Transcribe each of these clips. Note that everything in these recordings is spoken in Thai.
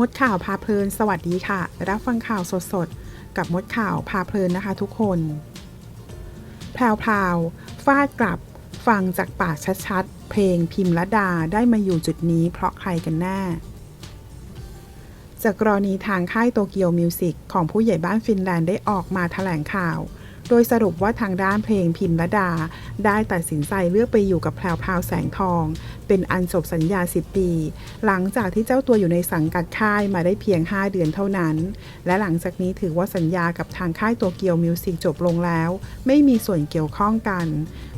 มดข่าวพาเพลิน สวัสดีค่ะ รับฟังข่าวสดๆ กับมดข่าวพาเพลินนะคะทุกคน แพรวพราวฟาดกลับฟังจากปากชัดๆ เพลงพิมพ์ละดาได้มาอยู่จุดนี้เพราะใครกันแน่จากกรณีทางค่ายโตเกียวมิวสิกของผู้ใหญ่บ้านฟินแลนด์ได้ออกมาแถลงข่าว โดยสรุปว่าทางด้านเพลงพิมพ์ละดา ได้ตัดสินใจเลือกไปอยู่กับแพรวพราวแสงทอง เป็นอันจบสัญญา 10 ปี หลังจากที่เจ้าตัวอยู่ในสังกัดค่ายมาได้เพียง 5 เดือนเท่านั้น และหลังจากนี้ถือว่าสัญญากับทางค่ายโตเกียวมิวสิกจบลงแล้ว ไม่มีส่วนเกี่ยวข้องกัน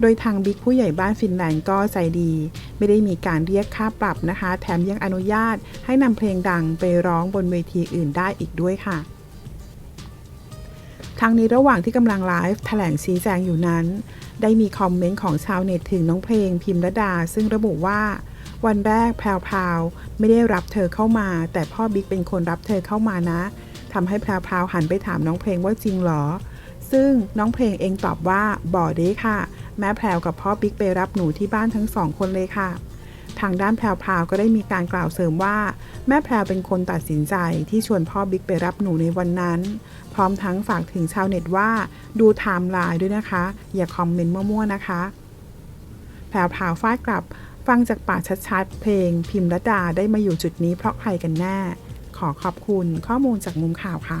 โดยทางบิ๊กผู้ใหญ่บ้านฟินแลนด์ก็ใจดี ไม่ได้มีการเรียกค่าปรับนะคะ แถมยังอนุญาตให้นำเพลงดังไปร้องบนเวทีอื่นได้อีกด้วยค่ะ ทางนี้ระหว่างที่กำลังไลฟ์แถลงชี้แจงอยู่นั้น ได้มีคอมเมนต์ของชาวเน็ตถึงน้องเพลงพิมพ์ระดา ซึ่งระบุว่า วันแรกแพรวพาวไม่ได้รับเธอเข้ามา แต่พ่อบิ๊กเป็นคนรับเธอเข้ามานะทำให้แพรวพาวหันไปถามน้องเพลงว่าจริงหรอ ซึ่งน้องเพลงเองตอบว่าบ่อเด้ค่ะ แม่แพรวกับพ่อบิ๊กไปรับหนูที่บ้านทั้งสองคนเลยค่ะางด้านแพรวพราวก็ได้มีการกล่าวเสริมว่า แม่แพรวเป็นคนตัดสินใจที่ชวนพ่อบิ๊กไปรับหนูในวันนั้น พร้อมทั้งฝากถึงชาวเน็ตว่าดูไทม์ไลน์ด้วยนะคะ อย่าคอมเมนต์มั่วๆนะคะ แพรวพาวฟาดกลับฟังจากปากชัดๆ เพลง พิมพ์ละดาได้มาอยู่จุดนี้เพราะใครกันแน่ ขอขอบคุณข้อมูลจากมุมข่าวค่ะ